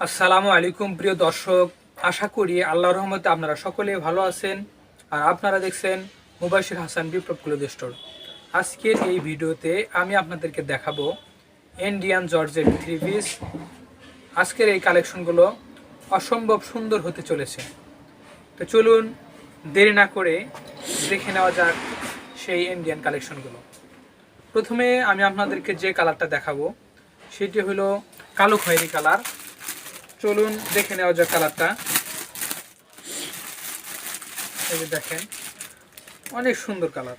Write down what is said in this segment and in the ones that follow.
আসসালামু আলাইকুম, প্রিয় দর্শক। আশা করি আল্লাহ রহমতে আপনারা সকলে ভালো আছেন। আর আপনারা দেখছেন মুবাশির হাসান বিপ্লব ক্লোথ স্টোর। আজকের এই ভিডিওতে আমি আপনাদেরকে দেখাবো ইন্ডিয়ান জর্জেট থ্রি পিস আজকের এই কালেকশনগুলো অসম্ভব সুন্দর হতে চলেছে। তো চলুন দেরি না করে দেখে নেওয়া যাক সেই ইন্ডিয়ান কালেকশনগুলো। প্রথমে আমি আপনাদেরকে যে কালারটা দেখাবো, সেটি হলো কালো খয়েরি কালার। চলুন দেখে নেওয়া যাক কালারটা। এই যে দেখেন, অনেক সুন্দর কালার।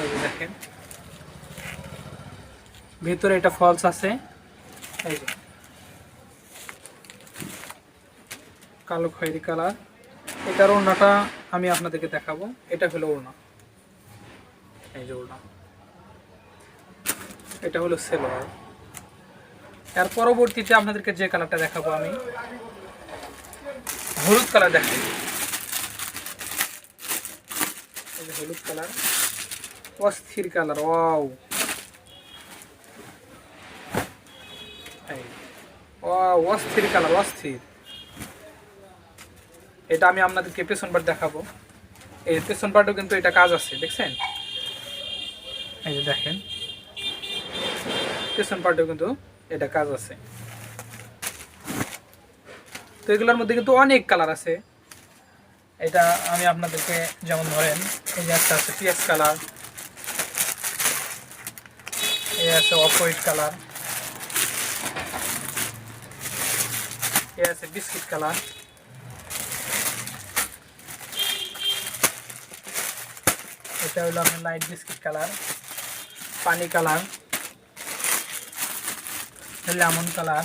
এই দেখেন, ভেতরে এটা ফলস আছে। এই যে, কালো খয়েরি কালার। এটার ওড়নাটা আমি আপনাদেরকে দেখাবো। এটা হলো ওড়না। এই যে ওড়না। এটা হলো সেলোয়ার। এর পরবর্তীতে আপনাদেরকে যে কালারটা দেখাবো আমি, হলুদ কালার দেখাই হলুদ কালার অস্থির কালার এই অস্থির কালার অস্থির। এটা আমি আপনাদেরকে পেছন পাট দেখাবো। এই পেছন পাটও কিন্তু এটা কাজ আছে, দেখছেন? এই যে দেখেন। পেছন পাটেও কিন্তু এটা কাজ আছে। তো এগুলোর মধ্যে কিন্তু অনেক কালার আছে। এটা আমি আপনাদেরকে যেমন ধরেন, এই যে একটা আছে পিএস কালার, এই আছে অফ কালার, এই আছে বিস্কিট কালার। এটা হলো আপনার লাইট বিস্কিট কালার, পানি কালার। লেমন কালার,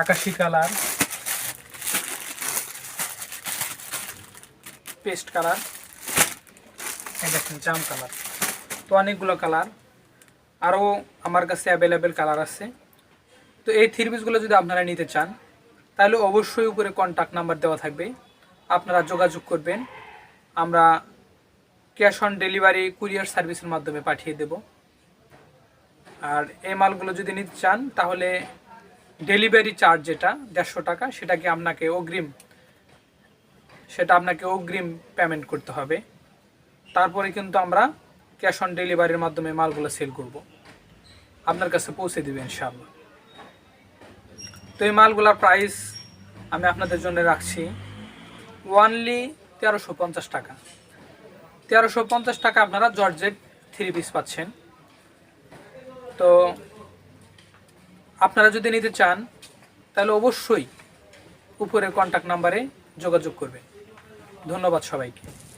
আকাশি কালার, পেস্ট কালার দেখেন জাম কালার। তো অনেকগুলো কালার, আরও আমার কাছে অ্যাভেলেবেল কালার আছে। তো এই থ্রি যদি আপনারা নিতে চান, তাহলে অবশ্যই উপরে কন্ট্যাক্ট নাম্বার দেওয়া থাকবে। আপনারা যোগাযোগ করবেন, আমরা ক্যাশ অন ডেলিভারি কুরিয়ার সার্ভিসের মাধ্যমে পাঠিয়ে দেবো। আর এই মালগুলো যদি নিতে চান, তাহলে ডেলিভারি চার্জ যেটা, দেড়শো টাকা, সেটাকে আপনাকে অগ্রিম, সেটা আপনাকে অগ্রিম পেমেন্ট করতে হবে। তারপরে কিন্তু আমরা ক্যাশ অন ডেলিভারির মাধ্যমে মালগুলো সেল করব। আপনার কাছে পৌঁছে দেবে ইনশাআল্লাহ। তো এই মালগুলোর প্রাইস আমি আপনাদের জন্য রাখছি ওয়ানলি তেরোশো পঞ্চাশ টাকা। তেরোশো পঞ্চাশ টাকা আপনারা জর্জেট থ্রি পিস পাচ্ছেন। তো আপনারা যদি নিতে চান তাহলে অবশ্যই উপরের কন্ট্যাক্ট নাম্বারে যোগাযোগ করবেন। ধন্যবাদ সবাইকে।